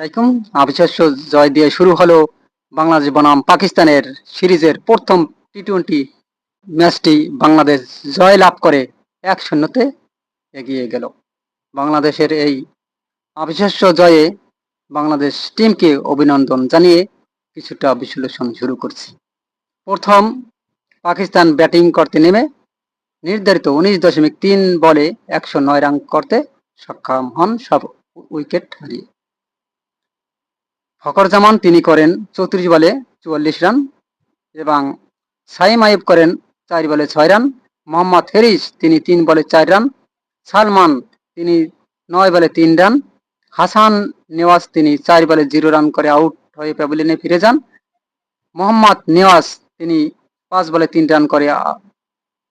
আলাইকুম। অবিশ্বাস্য জয় দিয়ে শুরু হলো বাংলাদেশ বনাম পাকিস্তানের সিরিজের প্রথম টি টোয়েন্টি ম্যাচটি। বাংলাদেশ জয় লাভ করে এক শূন্যতে এগিয়ে গেল। বাংলাদেশের এই অবিশ্বাস্য জয়ে বাংলাদেশ টিমকে অভিনন্দন জানিয়ে কিছুটা বিশ্লেষণ শুরু করছি। প্রথম, পাকিস্তান ব্যাটিং করতে নেমে নির্ধারিত উনিশ দশমিক তিন বলে একশো নয় রান করতে সক্ষম হন সব উইকেট হারিয়ে। ফখর জামান তিনি করেন চৌত্রিশ বলে চুয়াল্লিশ রান এবং সাইম আইব করেন চার বলে ছয় রান। মোহাম্মদ হেরিস তিনি তিন বলে চার রান। সালমান তিনি নয় বলে তিন রান। হাসান নেওয়াজ তিনি চার বলে জিরো রান করে আউট হয়ে প্যাভিলিয়নে ফিরে যান। মোহাম্মদ নেওয়াজ তিনি পাঁচ বলে তিন রান করে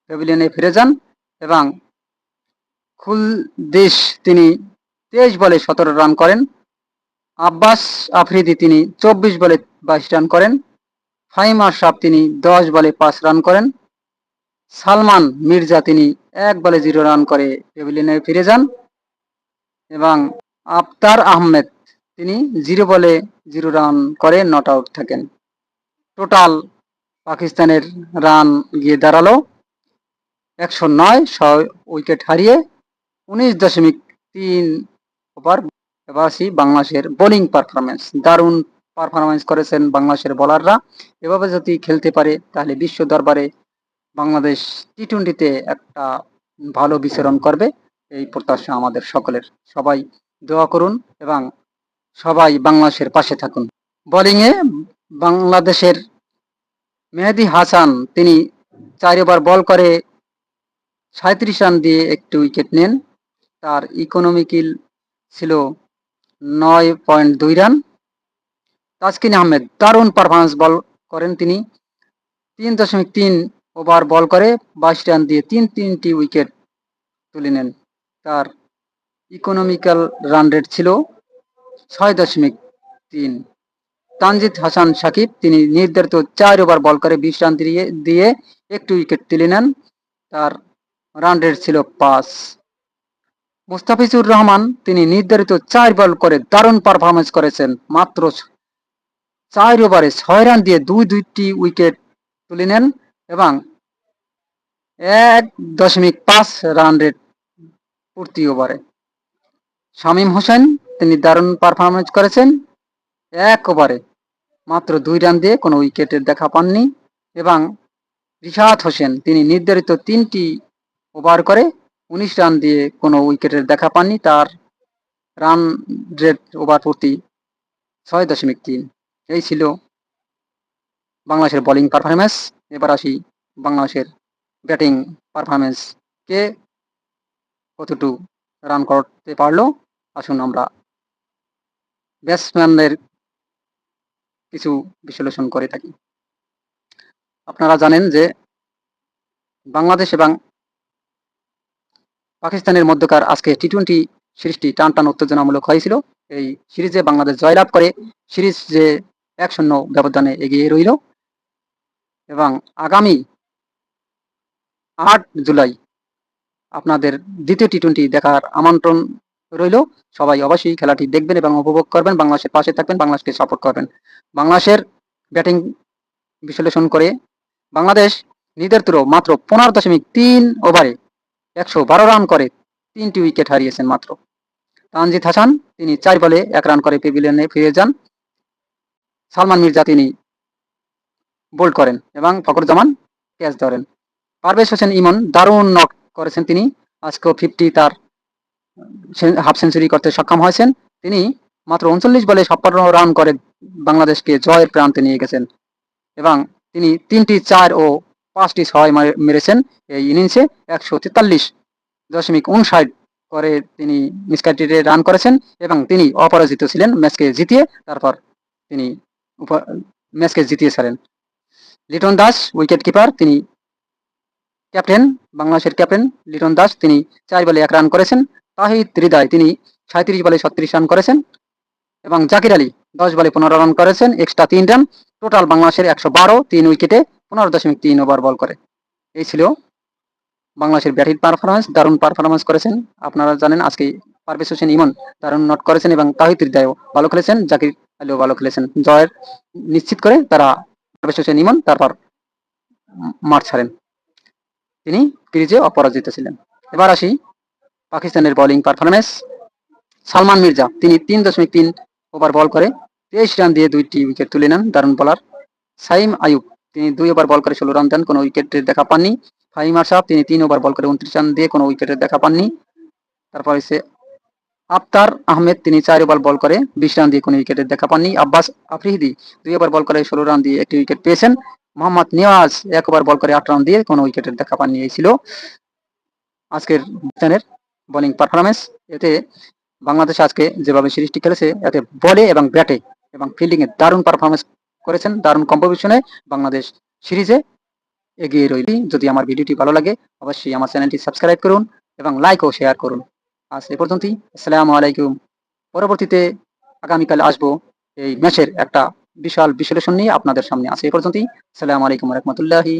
প্যাভিলিয়নে ফিরে যান এবং খুলদেশ তিনি তেইশ বলে সতেরো রান করেন। আব্বাস আফ্রিদি তিনি চব্বিশ বলে বাইশ রান করেন। ফাহিম আশরাফ তিনি দশ বলে পাঁচ রান করেন। সালমান মির্জা তিনি এক বলে জিরো রান করে প্যাভিলিয়নে ফিরে যান এবং আফতার আহমেদ তিনি জিরো বলে জিরো রান করে নট আউট থাকেন। টোটাল পাকিস্তানের রান গিয়ে দাঁড়াল একশো নয়, ছয় উইকেট হারিয়ে উনিশ দশমিক তিন ওভার এবার আসি বাংলাদেশের বোলিং পারফরমেন্স দারুণ পারফরমেন্স করেছেন বাংলাদেশের বোলাররা। এভাবে যদি খেলতে পারে, তাহলে বিশ্ব দরবারে বাংলাদেশ টি টোয়েন্টিতে একটা ভালো বিচরণ করবে। এই প্রত্যাশা আমাদের সকলের। সবাই দোয়া করুন এবং সবাই বাংলাদেশের পাশে থাকুন। বোলিংয়ে বাংলাদেশের মেহেদি হাসান, তিনি চার ওভার বল করে সাঁত্রিশ রান দিয়ে একটি উইকেট নেন। তার ইকোনমিক্যাল ছিল নয় পয়েন্ট দুই রান। তাসকিন আহমেদ দারুণ পারফরমেন্স বল করেন তিনি। তিন দশমিক তিন ওভার বল করে বাইশ রান দিয়ে তিন তিনটি উইকেট তুলে নেন। তার ইকোনমিক্যাল রান রেট ছিল ছয় দশমিক তিন। তানজিদ হাসান সাকিব তিনি নির্ধারিত চার ওভার বল করে বিশ রান দিয়ে দিয়ে একটি উইকেট তুলে নেন। তার রান রেট ছিল পাঁচ। মুস্তাফিজুর রহমান তিনি নির্ধারিত চার বল করে দারুণ পারফরমেন্স করেছেন, মাত্র চার ওভারে ছয় রান দিয়ে দুই দুইটি উইকেট তুলে নেন এবং এক দশমিক পাঁচ রান রেট প্রতি ওভারে শামীম হোসেন তিনি দারুণ পারফরমেন্স করেছেন, এক ওভারে মাত্র দুই রান দিয়ে কোনো উইকেটের দেখা পাননি এবং রিশাদ হোসেন তিনি নির্ধারিত তিনটি ওভার করে উনিশ রান দিয়ে কোনো উইকেটের দেখা পাননি। তার রান রেট ওভার প্রতি ছয় দশমিক তিন। এই ছিল বাংলাদেশের বোলিং পারফরমেন্স এবার আসি বাংলাদেশের ব্যাটিং পারফরমেন্স কে কতটুকু রান করতে পারল? আসুন আমরা ব্যাটসম্যানদের কিছু বিশ্লেষণ করে থাকি। আপনারা জানেন যে বাংলাদেশ এবং পাকিস্তানের মধ্যকার আজকে টি টোয়েন্টি সিরিজটি টান টান উত্তেজনামূলক হয়েছিল। এই সিরিজে বাংলাদেশ জয়লাভ করে সিরিজ যে এক শূন্য ব্যবধানে এগিয়ে রইল এবং আগামী আট জুলাই আপনাদের দ্বিতীয় টি টোয়েন্টি দেখার আমন্ত্রণ রইল। সবাই অবশ্যই খেলাটি দেখবেন এবং উপভোগ করবেন, বাংলাদেশের পাশে থাকবেন, বাংলাদেশকে সাপোর্ট করবেন। বাংলাদেশের ব্যাটিং বিশ্লেষণ করে বাংলাদেশ নির্ধারিত মাত্র পনেরো দশমিক তিন ওভারে একশো বারো রান করে, তিনটি উইকেট হারিয়েছেন মাত্র। তানজিদ হাসান, তিনি চার বলে এক রান করে পেভিলিয়নে ফিরে যান। সালমান মির্জা, তিনি বোল্ড করেন এবং ফখরুজ্জামান ক্যাচ ধরেন। পারভেজ হোসেন ইমন দারুণ নক করেছেন তিনি। আজকেও ফিফটি তার হাফ সেঞ্চুরি করতে সক্ষম হয়েছেন। তিনি মাত্র উনচল্লিশ বলে ছাপ্পান্ন রান করে বাংলাদেশকে জয়ের প্রান্তে নিয়ে গেছেন। এবং তিনি তিনটি চার ও পাঁচটি ছয় মারে- মেরেছেন এই ইনিংসে একশো তেতাল্লিশ দশমিক উনষাট করে তিনি মিসকাটিতে রান করেছেন এবং তিনি অপরাজিত ছিলেন ম্যাচকে জিতিয়ে তারপর তিনি ম্যাচকে জিতিয়ে ছাড়েন। লিটন দাস উইকেট কিপার তিনি ক্যাপ্টেন, বাংলাদেশের ক্যাপ্টেন লিটন দাস, তিনি চার বলে এক রান করেছেন। তাহিদ হৃদয়, তিনি সাঁত্রিশ বলে ছত্রিশ রান করেছেন এবং জাকির আলী দশ বলে পনেরো রান করেছেন। এক্সট্রা তিন রান। টোটাল বাংলাদেশের একশো বারো, তিন উইকেটে পনেরো দশমিক তিন ওভার বল করে। এই ছিল বাংলাদেশের ব্যাটিং পারফরমেন্স দারুণ পারফরমেন্স করেছেন। আপনারা জানেন আজকে পারভেজ হোসেন ইমন দারুণ নট করেছেন এবং তাহিদ হৃদয়ও ভালো খেলেছেন, জাকির আলীও ভালো খেলেছেন। জয়ের নিশ্চিত করে তারা পারভেজ হোসেন ইমন তারপর মাঠ ছাড়েন। তিনি ক্রিজে অপরাজিত ছিলেন। এবার আসি পাকিস্তানের বোলিং পারফরমেন্স সালমান মির্জা, তিনি তিন দশমিক তিন ওভার বল করে, তেইশ রান দিয়ে দুইটি উইকেট তুলে নেন দারুণ বলার সাইম আয়ুব তিনি দুই ওভার বল করে ষোলো রান দেন, কোনো উইকেটের দেখা পাননি। ফাহিম আশরাফ, তিনি তিন ওভার বল করে উনত্রিশ রান দিয়ে কোনো উইকেটের দেখা পাননি। তারপর হচ্ছে আফতার আহমেদ, তিনি চার ওভার বল করে বিশ রান দিয়ে কোনো উইকেটের দেখা পাননি। আব্বাস আফরিদি, দুই ওভার বল করে ষোলো রান দিয়ে একটি উইকেট পেয়েছেন। মোহাম্মদ নিয়াজ এক ওভার বল করে আট রান দিয়ে কোনো উইকেটের দেখা পাননি। এই ছিল আজকের পাকিস্তানের বোলিং পারফরমেন্স এতে বাংলাদেশ আজকে যেভাবে সিরিজটি খেলেছে, এতে বলে এবং ব্যাটে এবং ফিল্ডিং এ দারুণ পারফরমেন্স করেছেন দারুণ কম্পোজিশনে বাংলাদেশ সিরিজে এগিয়ে রইল। যদি আমার ভিডিওটি ভালো লাগে, অবশ্যই আমার চ্যানেলটি সাবস্ক্রাইব করুন এবং লাইক ও শেয়ার করুন। আজ এ পর্যন্তই। আসসালামু আলাইকুম। পরবর্তীতে আগামীকাল আসব এই ম্যাচের একটা বিশাল বিশ্লেষণ নিয়ে আপনাদের সামনে। আসে এ পর্যন্তই। আসসালামু আলাইকুম রহমতুল্লাহি